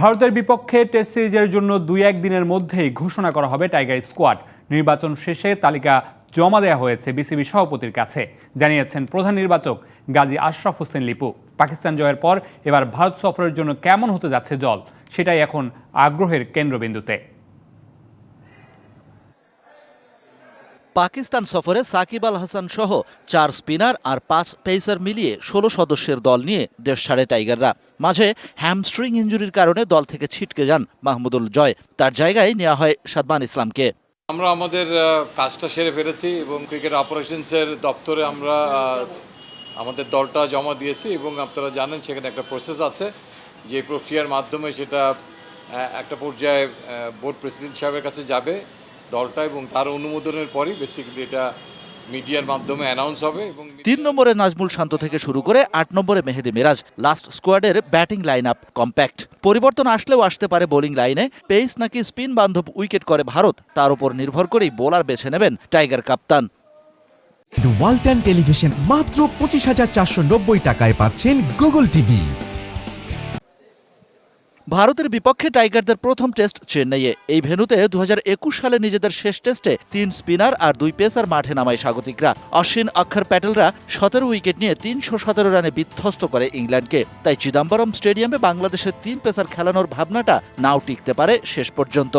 ভারতের বিপক্ষে টেস্ট সিরিজের জন্য দুই এক দিনের মধ্যেই ঘোষণা করা হবে টাইগার স্কোয়াড। নির্বাচন শেষে তালিকা জমা দেওয়া হয়েছে বিসিবি সভাপতির কাছে, জানিয়েছেন প্রধান নির্বাচক গাজী আশরাফ হোসেন লিপু। পাকিস্তান জয়ের পর এবার ভারত সফরের জন্য কেমন হতে যাচ্ছে জল সেটাই এখন আগ্রহের কেন্দ্রবিন্দুতে। পাকিস্তান সফরে সাকিব আল হাসান সহ চার স্পিনার আর পাঁচ পেসার মিলিয়ে ষোলো সদস্যের দল নিয়ে দেশ ছাড়ে টাইগাররা। মাঝে হ্যামস্ট্রিং ইঞ্জুরির কারণে দল থেকে ছিটকে যান মাহমুদুল জয়। তার জায়গায় নেওয়া হয় সাদমান ইসলামকে। আমরা আমাদের কাজটা সেরে ফেলেছি এবং ক্রিকেট অপারেশনসের দপ্তরে আমরা আমাদের দলটা জমা দিয়েছি এবং আপনারা জানেন সেখানে একটা প্রসেস আছে। যে প্রক্রিয়ার মাধ্যমে সেটা একটা পর্যায়ে বোর্ড প্রেসিডেন্ট সাহেবের কাছে যাবে। দলটা এবং তার অনুমোদনের পরই বেসিক্যালি এটা মিডিয়ার মাধ্যমে অ্যানাউন্স হবে এবং তিন নম্বরে নাজমুল শান্ত থেকে শুরু করে আট নম্বরে মেহেদি মিরাজ লাস্ট স্কোয়াডের ব্যাটিং লাইন আপ কম্প্যাক্ট পরিবর্তন আসলেও আসতে পারে বোলিং লাইনে পেস নাকি স্পিন বান্ধব উইকেট করে ভারত তার উপর নির্ভর করেই বোলার বেছে নেবেন টাইগার কাপ্তান। ওয়ালটন টেলিভিশন মাত্র পঁচিশ হাজার চারশো নব্বই টাকায় পাচ্ছেন গুগল টিভি ভারতের বিপক্ষে টাইগারদের প্রথম টেস্ট চেন্নাইয়ে। এই ভেনুতে দু হাজার একুশ সালে নিজেদের শেষ টেস্টে তিন স্পিনার আর দুই পেসার মাঠে নামায় স্বাগতিকরা। অশ্বিন অক্ষর প্যাটেলরা সতেরো উইকেট নিয়ে তিনশো সতেরো রানে বিধ্বস্ত করে ইংল্যান্ডকে। তাই চিদাম্বরম স্টেডিয়ামে বাংলাদেশের তিন পেসার খেলানোর ভাবনাটা নাও টিকতে পারে শেষ পর্যন্ত।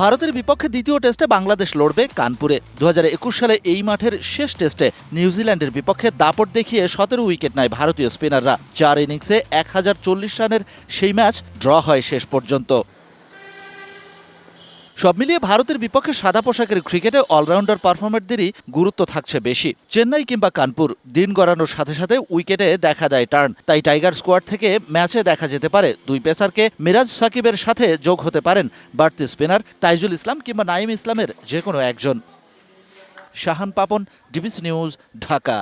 ভারতের বিপক্ষে দ্বিতীয় টেস্টে বাংলাদেশ লড়বে কানপুরে। দু হাজার একুশ সালে এই মাঠের শেষ টেস্টে নিউজিল্যান্ডের বিপক্ষে দাপট দেখিয়ে সতেরো উইকেট নেয় ভারতীয় স্পিনাররা। চার ইনিংসে এক হাজার চল্লিশ রানের সেই ম্যাচ ড্র হয় শেষ পর্যন্ত। সব মিলিয়ে ভারতের বিপক্ষে সাদা পোশাকের ক্রিকেটে অলরাউন্ডার পারফর্মারদেরই গুরুত্ব থাকছে বেশি। চেন্নাই কিংবা কানপুর, দিন গড়ানোর সাথে সাথে উইকেটে দেখা দেয় টার্ন। তাই টাইগার স্কোয়াড থেকে ম্যাচে দেখা যেতে পারে। দুই পেসারকে মিরাজ সাকিবের সাথে যোগ হতে পারেন বাড়তি স্পিনার তাইজুল ইসলাম কিংবা নাইম ইসলামের যে কোনো একজন। Shahan Papon, DBC news, Dhaka.